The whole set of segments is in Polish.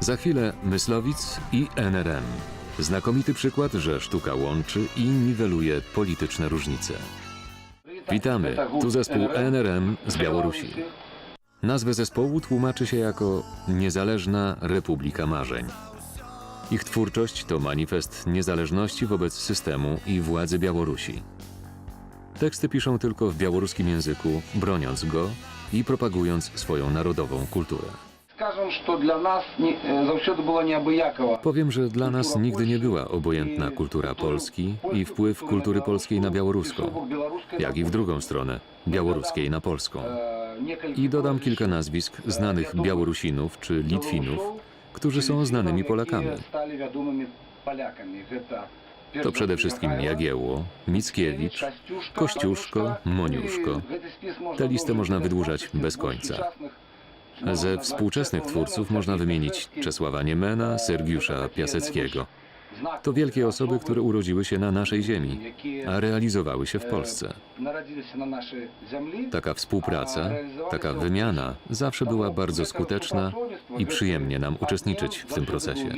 Za chwilę Myslowic i NRM. Znakomity przykład, że sztuka łączy i niweluje polityczne różnice. Witamy, tu zespół NRM z Białorusi. Nazwę zespołu tłumaczy się jako Niezależna Republika Marzeń. Ich twórczość to manifest niezależności wobec systemu i władzy Białorusi. Teksty piszą tylko w białoruskim języku, broniąc go i propagując swoją narodową kulturę. Powiem, że dla nas nigdy nie była obojętna kultura Polski i wpływ kultury polskiej na białoruską, jak i w drugą stronę, białoruskiej na polską. I dodam kilka nazwisk znanych Białorusinów czy Litwinów, którzy są znanymi Polakami. To przede wszystkim Jagiełło, Mickiewicz, Kościuszko, Moniuszko. Tę listę można wydłużać bez końca. Ze współczesnych twórców można wymienić Czesława Niemena, Sergiusza Piaseckiego. To wielkie osoby, które urodziły się na naszej ziemi, a realizowały się w Polsce. Taka współpraca, taka wymiana zawsze była bardzo skuteczna i przyjemnie nam uczestniczyć w tym procesie.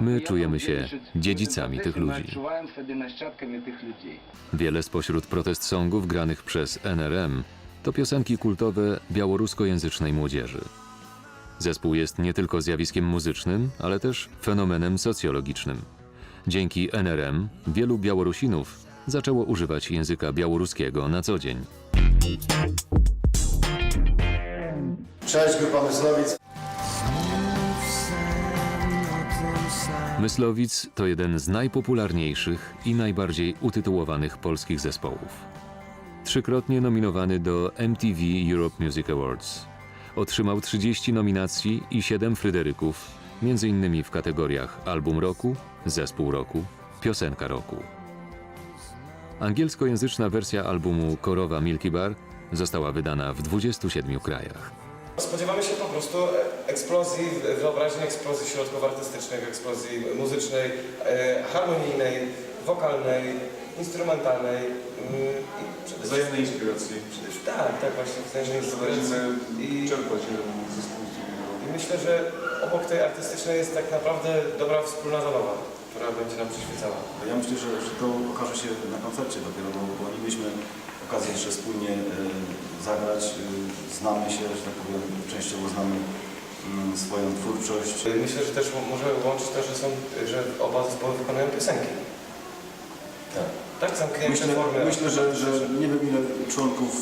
My czujemy się dziedzicami tych ludzi. Wiele spośród protest songów granych przez NRM to piosenki kultowe białoruskojęzycznej młodzieży. Zespół jest nie tylko zjawiskiem muzycznym, ale też fenomenem socjologicznym. Dzięki NRM wielu Białorusinów zaczęło używać języka białoruskiego na co dzień. Cześć, grupa Myslowic. Myslowic to jeden z najpopularniejszych i najbardziej utytułowanych polskich zespołów. Trzykrotnie nominowany do MTV Europe Music Awards. Otrzymał 30 nominacji i 7 Fryderyków, m.in. w kategoriach Album Roku, Zespół Roku, Piosenka Roku. Angielskojęzyczna wersja albumu Korowa Milky Bar została wydana w 27 krajach. Spodziewamy się po prostu eksplozji wyobraźni, eksplozji środków artystycznych, eksplozji muzycznej, e, harmonijnej, wokalnej, instrumentalnej wszystkim... Wzajemnej inspiracji. Tak, tak właśnie, wzajemnej inspiracji. Będziemy I, czerpać ze. I myślę, że obok tej artystycznej jest tak naprawdę dobra wspólna zabawa, która będzie nam przyświecała. Ja myślę, że, że to okaże się na koncercie dopiero, bo, bo nie mieliśmy okazji jeszcze wspólnie e, zagrać. E, znamy się, że tak powiem, częściowo znamy mm, swoją twórczość. Myślę, że też może łączyć to, że, są, że oba zespoły wykonują piosenki. Tak. Tak, zamknięte Myślę, formy. myślę że, że nie wiem ile członków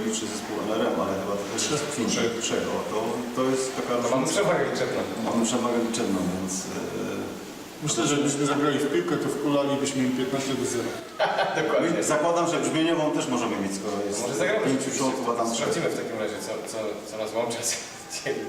e, liczy zespół NRM, ale chyba to też jest pięć, trzech. O, to, to jest taka To mamy przewagę liczebną. Mamy przewagę liczebną, więc e, Myślę, że gdybyśmy zagrali w piłkę, to wkulalibyśmy im 15 do 0. Dokładnie. zakładam, że brzmieniową też możemy mieć, skoro jest Może zagramy pięciu członków, a tam trzech. Sprawdzimy w takim razie, co, co, co nas łączy z dzieli.